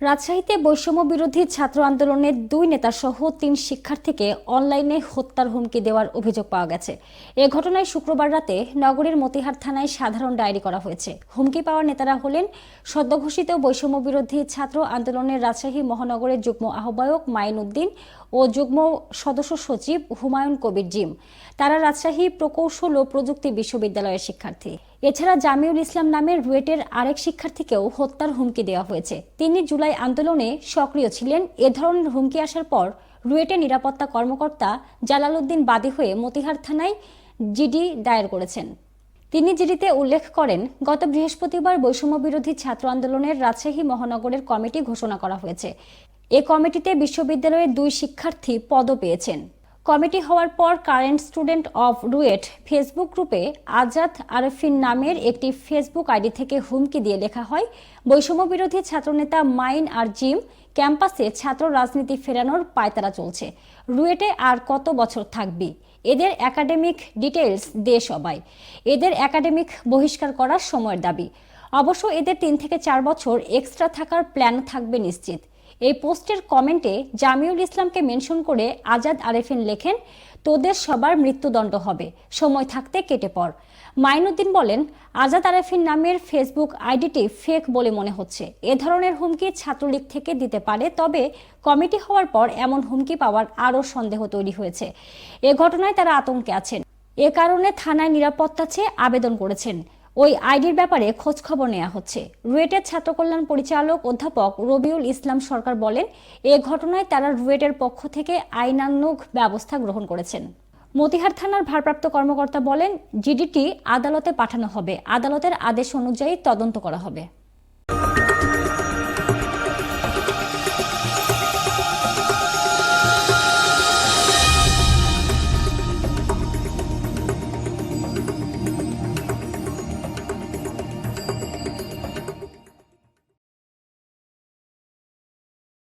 রাজশাহীতে বৈষম্য বিরোধী ছাত্র আন্দোলনের দুই নেতা সহ তিন শিক্ষার্থীকে অনলাইনে হত্যার হুমকি দেওয়ার অভিযোগ পাওয়া গেছে। এ ঘটনায় শুক্রবার রাতে নগরীর মতিহার থানায় সাধারণ ডায়েরি করা হয়েছে। হুমকি পাওয়ার নেতারা হলেন সদ্যঘোষিত বৈষম্য বিরোধী ছাত্র আন্দোলনের রাজশাহী মহানগরের যুগ্ম আহ্বায়ক মাইন উদ্দিন ও যুগ্ম সদস্য সচিব হুমায়ুন কবির জিম। তারা রাজশাহী প্রকৌশল ও প্রযুক্তি বিশ্ববিদ্যালয়ের শিক্ষার্থী। এছাড়া জামিউল ইসলাম নামের রুয়েটের আরেক শিক্ষার্থীকেও হত্যার হুমকি দেওয়া হয়েছে। তিনি জুলাই আন্দোলনে সক্রিয় ছিলেন। এ ধরনের হুমকি আসার পর রুয়েটের নিরাপত্তা কর্মকর্তা জালালউদ্দিন বাদী হয়ে মতিহার থানায় জিডি দায়ের করেছেন। তিনি জিডিতে উল্লেখ করেন, গত বৃহস্পতিবার বৈষম্য বিরোধী ছাত্র আন্দোলনের রাজশাহী মহানগরের কমিটি ঘোষণা করা হয়েছে। এ কমিটিতে বিশ্ববিদ্যালয়ের দুই শিক্ষার্থী পদও পেয়েছেন। কমিটি হওয়ার পর current student of RUET Facebook গ্রুপে আজাদ আরফিন নামের একটি ফেসবুক আইডি থেকে হুমকি দিয়ে লেখা হয়, বৈষম্য বিরোধী ছাত্রনেতা মাইন আর জিম ক্যাম্পাসে ছাত্র রাজনীতি ফেরানোর পায়তারা চলছে। রুয়েটে আর কত বছর থাকবি? এদের একাডেমিক ডিটেলস দে সবাই। এদের একাডেমিক বহিষ্কার করার সময়ের দাবি। অবশ্য এদের তিন থেকে চার বছর এক্সট্রা থাকার প্ল্যান থাকবে নিশ্চিত। এই পোস্টের কমেন্টে জামিউল ইসলামকে মেনশন করে আজাদ আরেফিন লেখেন, তোদের সবার মৃত্যুদণ্ড হবে, সময় থাকতে কেটে পড়। মাইনুদ্দিন বলেন, আজাদ আরেফিন নামের ফেসবুক আইডিটি ফেক বলে মনে হচ্ছে। এ ধরনের হুমকি ছাত্রলীগ থেকে দিতে পারে, তবে কমিটি হওয়ার পর এমন হুমকি পাওয়ার আরও সন্দেহ তৈরি হয়েছে। এ ঘটনায় তারা আতঙ্কে আছেন। এ কারণে থানায় নিরাপত্তা চেয়ে আবেদন করেছেন। ওই আইডির ব্যাপারে খোঁজখবর নেওয়া হচ্ছে। রুয়েটের ছাত্র কল্যাণ পরিচালক অধ্যাপক রবিউল ইসলাম সরকার বলেন, এ ঘটনায় তারা রুয়েটের পক্ষ থেকে আইনানুগ ব্যবস্থা গ্রহণ করেছেন। মতিহার থানার ভারপ্রাপ্ত কর্মকর্তা বলেন, জিডিটি আদালতে পাঠানো হবে। আদালতের আদেশ অনুযায়ী তদন্ত করা হবে।